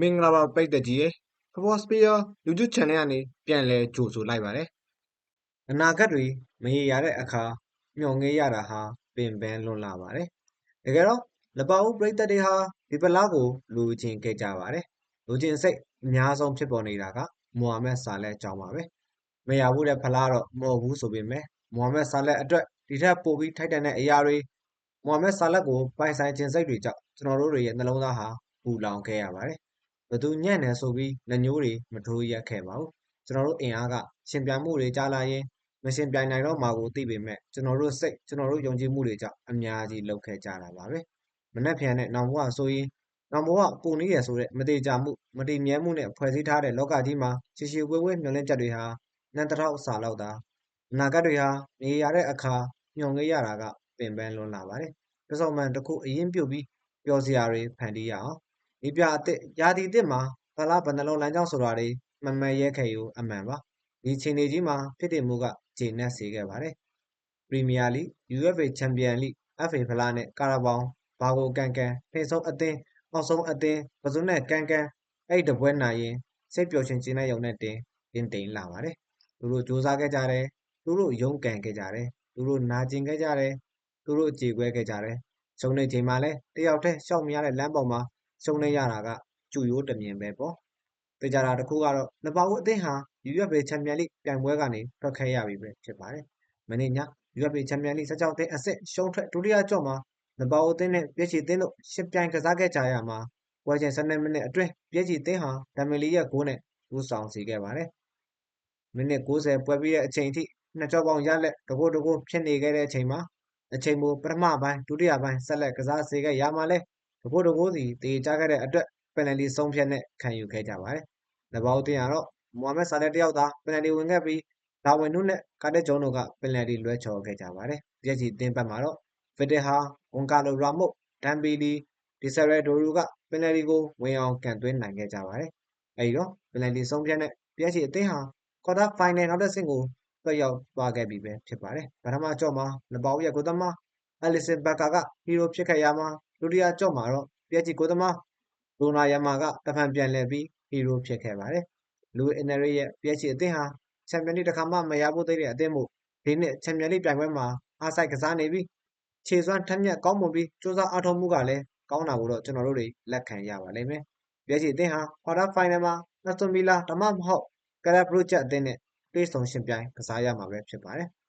မင်္ဂလာပါပိတ်သက်ကြီးရေဖဖော်စပီယာ YouTube channel ကနေပြန်လဲကြိုဆိုလိုက်ပါတယ်အနာဂတ်တွေမရေရာတဲ့အခါမျှော်ငေးရတာဟာပင်ပန်းလွန်လာပါတယ်တကယ်တော့လပအုပ်ပိတ်သက်တွေဟာဒီပလားကိုလူချင်းခဲ့ကြပါတယ်လူချင်းစိတ်အများဆုံးဖြစ်ပေါ်နေတာကမိုဟာမက်ဆာလက်အကြောင်းပါပဲမရဘူးတဲ့ဖလားတော့မဟုတ်ဘူးဆိုပေမဲ့မိုဟာမက်ဆာလက်အတွက်ဒီထက်ပိုပြီးထိုက်တန်တဲ့အရာတွေမိုဟာမက်ဆာလက်ကိုပိုင်ဆိုင်ခြင်းစိတ်တွေကြောင့်ကျွန်တော်တို့တွေရဲ့နှလုံးသားဟာပူလောင်ခဲ့ရပါတယ် ဘသူညံ့တယ်ဆိုပြီးလက်ညိုးတွေမထိုးရက်ခဲ့ပါဘူးကျွန်တော်တို့အင်အားကရှင်ပြိုင်မှုတွေကြားလာရင်မရှင်ပြိုင်နိုင်တော့မှာကိုသိပေမဲ့ကျွန်တော်တို့စိတ်ကျွန်တော်တို့ယုံကြည်မှုတွေကြောင့်အများကြီးလောက်ခဲ့ကြတာပါပဲမနှက်ဖြန်တဲ့နောင်ဘဝဆိုရင်နောင်ဘဝပုံနေရဆိုတဲ့မတိကြမှုမတိမြဲမှုနဲ့ဖွဲ့စည်းထားတဲ့လောကကြီးမှာရှည်ရှည်ဝဲဝဲမျောလင့်ချက်တွေဟာနန်တထောက်စာလောက်တာအနာဂတ်တွေဟာနေရတဲ့အခါညှော်ငေးရတာကပင်ပန်းလွန်လာပါတယ်ပစောမှန်တစ်ခုအရင်ပြုတ်ပြီးပျော်စရာတွေဖန်တီးရအောင် ဒီပြအစ်စ်ရာသီတစ်မှာဖလားဘဏ္ဍလုံးလမ်းကြောင်းဆိုတာတွေမမရဲခဲ့ယူအမှန်ပါဒီချိန်တွေကြီးမှာဖြစ်တည်မှုကဂျေနက်စေခဲ့ပါတယ်ပရီးမီယာလိ UEFA ချန်ပီယံလိ FA ဖလားနဲ့ကာရာဘောင်ဘာကိုကန်ကန်ဖိဆုံးအသင်းအောက်ဆုံးအသင်းပစုံနဲ့ကန်ကန်အဲ့တပွဲနိုင်ရင်စိတ်ပျော်ရွှင်ခြင်းနဲ့ယုံနဲ့တင်တင်တိန်လာပါတယ်သူတို့စူးစမ်းခဲ့ကြတယ်သူတို့ရုန်းကန်ခဲ့ကြတယ်သူတို့နာကျင်ခဲ့ကြတယ်သူတို့ကြေခွဲခဲ့ကြတယ်ရှုံးနေချိန်မှာလဲတယောက်တည်းရှောက်မရတဲ့လမ်းပေါ်မှာ ရှုံးနေရတာကကျူရိုးတမြင်ပဲပေါ့တေချာတာတစ်ခုကတော့နပါဦးအသင်းဟာ UEFA ချန်ပီယံလိပြိုင်ပွဲကနေထွက်ခဲ့ရပြီပဲဖြစ်ပါတယ်မနေ့ည UEFA ချန်ပီယံလိ16သိန်းအဆင့်ရှုံးထွက်ဒုတိယကြော့မှာနပါဦးအသင်းနဲ့ပြည့်ချီအသင်းတို့ရှစ်ပြိုင်ကစားခဲ့ကြရမှာပွဲချိန်12မိနစ်အတွင်းပြည့်ချီအသင်းဟာဒမ်မီလီရဲ့ဂိုးနဲ့ဦးဆောင်စီခဲ့ပါတယ်မိနစ်90ပွဲပြီးတဲ့အချိန်ထိနှစ်ကြော့ပေါင်းရလက်တကိုးတကိုးဖြစ်နေခဲ့တဲ့အချိန်မှာအချိန်မိုပထမပိုင်းဒုတိယပိုင်းဆက်လက်ကစားစေခဲ့ရမှာလဲ တကိုးတကိုးစီတေချခဲ့တဲ့အတွက်ပယ်နယ်လီဆုံးဖြတ်နဲ့ခံယူခဲ့ကြပါတယ်။နဘောက်တင်ကတော့မိုဟာမက်ဆာလက်တယောက်သာပယ်နယ်လီဝင်ခဲ့ပြီးဒါဝင်နုနဲ့ကာတက်ဂျုံတို့ကပယ်နယ်လီလွဲချော်ခဲ့ကြပါတယ်။ပြည့်စီတင်းပတ်မှာတော့ဗစ်တက်ဟာဝန်ကာလိုရာမုတ်ဒမ်ဘီလီဒီဆယ်ရဲဒိုရူကပယ်နယ်လီကိုဝင်အောင်ကန်သွင်းနိုင်ခဲ့ကြပါတယ်။အဲဒီတော့ပယ်နယ်လီဆုံးဖြတ်နဲ့ပြည့်စီအသင်းဟာကွာတာဖိုင်နယ်နောက်တစ်ဆင့်ကိုတက်ရောက်သွားခဲ့ပြီပဲဖြစ်ပါတယ်။ပထမကြော့မှာနဘောက်ရဲ့ကိုသမား အလီဆန်ဘက်ကာကဟီရိုဖြစ်ခဲ့ရမှာဒုတိယကြော့မှာတော့ပြည့်စီကိုသမားရိုနာယာမာကတဖန်ပြန်လှည့်ပြီးဟီရိုဖြစ်ခဲ့ပါတယ်။လူအင်နရီရဲ့ PSG အသင်းဟာချန်ပီယံလိတစ်ခါမှမရဘူးသေးတဲ့အသင်းမို့ဒီနှစ်ချန်ပီယံလိပြိုင်ပွဲမှာအားစိုက်ကစားနေပြီးခြေစွမ်းထက်မြက်ကောင်းမွန်ပြီးစူးစမ်းအားထုတ်မှုကလည်းကောင်းတာကိုတော့ကျွန်တော်တို့တွေလက်ခံရပါလိမ့်မယ်။ PSG အသင်းဟာကွာတာဖိုင်နယ်မှာနက်စတွန်ဗီလာဒါမှမဟုတ်ကရက်ဘရူဂျက်အသင်းနဲ့တွေ့ဆုံရှင်ပြိုင်ကစားရမှာပဲဖြစ်ပါတယ်။